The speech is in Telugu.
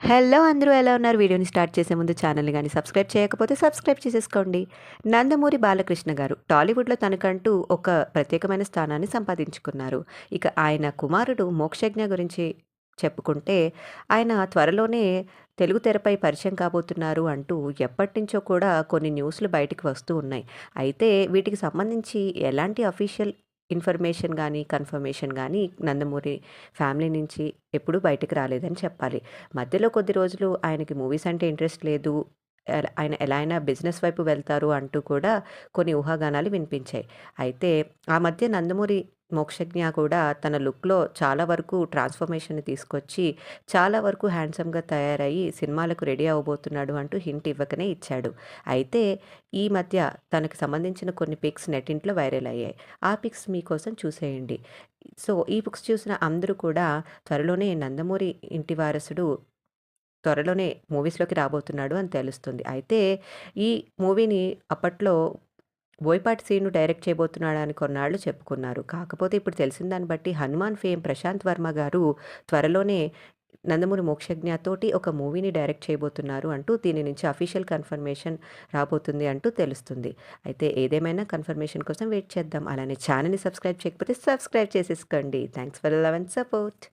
హలో అందరూ ఎలా ఉన్నారు? వీడియోని స్టార్ట్ చేసే ముందు ఛానల్ని కానీ సబ్స్క్రైబ్ చేయకపోతే సబ్స్క్రైబ్ చేసేసుకోండి. నందమూరి బాలకృష్ణ గారు టాలీవుడ్లో తనకంటూ ఒక ప్రత్యేకమైన స్థానాన్ని సంపాదించుకున్నారు. ఇక ఆయన కుమారుడు మోక్షజ్ఞ గురించి చెప్పుకుంటే ఆయన త్వరలోనే తెలుగు తెరపై పరిచయం కాబోతున్నారు అంటూ ఎప్పటినుంచో కూడా కొన్ని న్యూస్లు బయటికి వస్తూ ఉన్నాయి. అయితే వీటికి సంబంధించి ఎలాంటి అఫీషియల్ ఇన్ఫర్మేషన్ కానీ కన్ఫర్మేషన్ కానీ నందమూరి ఫ్యామిలీ నుంచి ఎప్పుడూ బయటకు రాలేదని చెప్పాలి. మధ్యలో కొద్ది రోజులు ఆయనకి మూవీస్ అంటే ఇంట్రెస్ట్ లేదు. ఆయన ఎలా అయినా బిజినెస్ వైపు వెళ్తారు అంటూ కూడా కొన్ని ఊహాగానాలు వినిపించాయి. అయితే ఆ మధ్య నందమూరి మోక్షజ్ఞ కూడా తన లుక్లో చాలా వరకు ట్రాన్స్ఫర్మేషన్ తీసుకొచ్చి చాలా వరకు హ్యాండ్సమ్గా తయారయ్యి సినిమాలకు రెడీ అవ్వబోతున్నాడు అంటూ హింట్ ఇవ్వకనే ఇచ్చాడు. అయితే ఈ మధ్య తనకు సంబంధించిన కొన్ని పిక్స్ నెట్టింట్లో వైరల్ అయ్యాయి. ఆ పిక్స్ మీకోసం చూసేయండి. సో ఈ పిక్స్ చూసిన అందరూ కూడా త్వరలోనే నందమూరి ఇంటి వారసుడు త్వరలోనే మూవీస్లోకి రాబోతున్నాడు అని తెలుస్తుంది. అయితే ఈ మూవీని అప్పట్లో బోయపాటి సీన్ను డైరెక్ట్ చేయబోతున్నాడని కొన్నాళ్ళు చెప్పుకున్నారు. కాకపోతే ఇప్పుడు తెలిసిన దాన్ని బట్టి హనుమాన్ ఫేమ్ ప్రశాంత్ వర్మ గారు త్వరలోనే నందమూరి మోక్షజ్ఞతోటి ఒక మూవీని డైరెక్ట్ చేయబోతున్నారు అంటూ దీని నుంచి అఫీషియల్ కన్ఫర్మేషన్ రాబోతుంది అంటూ తెలుస్తుంది. అయితే ఏదేమైనా కన్ఫర్మేషన్ కోసం వెయిట్ చేద్దాం. అలానే ఛానల్ని సబ్స్క్రైబ్ చేయకపోతే సబ్స్క్రైబ్ చేసేసుకోండి. Thanks for love and support.